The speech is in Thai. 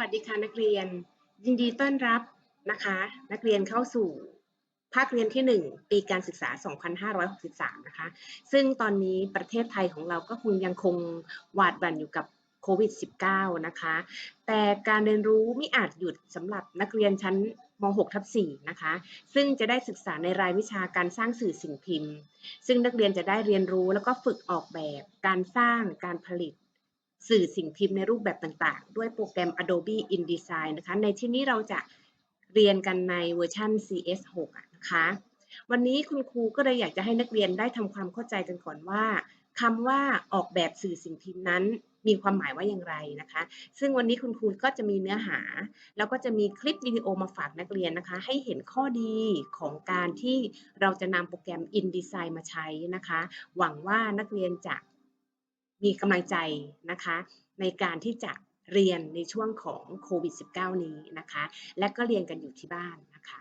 สวัสดีค่ะนักเรียน ยินดีต้อนรับนะคะ นักเรียนเข้าสู่ภาคเรียนที่ 1 ปีการศึกษา 2563 นะคะ ซึ่งตอนนี้ประเทศไทยของเราก็คงยังคงหวาดหวั่นอยู่กับโควิด -19 นะคะ แต่การเรียนรู้ไม่อาจหยุดสำหรับนักเรียนชั้นม .6 ทับ4นะคะ ซึ่งจะได้ศึกษาในรายวิชาการสร้างสื่อสิ่งพิมพ์ ซึ่งนักเรียนจะได้เรียนรู้แล้วก็ฝึกออกแบบ การสร้าง การผลิต สื่อสิ่งพิมพ์ในรูปแบบต่างๆ ด้วยโปรแกรม Adobe InDesign นะคะ ในที่นี้เราจะเรียนกันในเวอร์ชัน CS6 นะคะ วันนี้คุณครูก็เลยอยากจะให้นักเรียนได้ทำความเข้าใจกันก่อนว่าคำว่าออกแบบสื่อสิ่งพิมพ์นั้นมีความหมายว่าอย่างไรนะคะ ซึ่งวันนี้คุณครูก็จะมีเนื้อหา แล้วก็จะมีคลิปวิดีโอมาฝากนักเรียนนะคะ ให้เห็นข้อดีของการที่เราจะนำโปรแกรม InDesign มาใช้นะคะ หวังว่านักเรียนจะ มีกำลังใจนะคะ ในการที่จะเรียนในช่วงของโควิด -19 นี้นะคะ และก็เรียนกันอยู่ที่บ้านนะคะ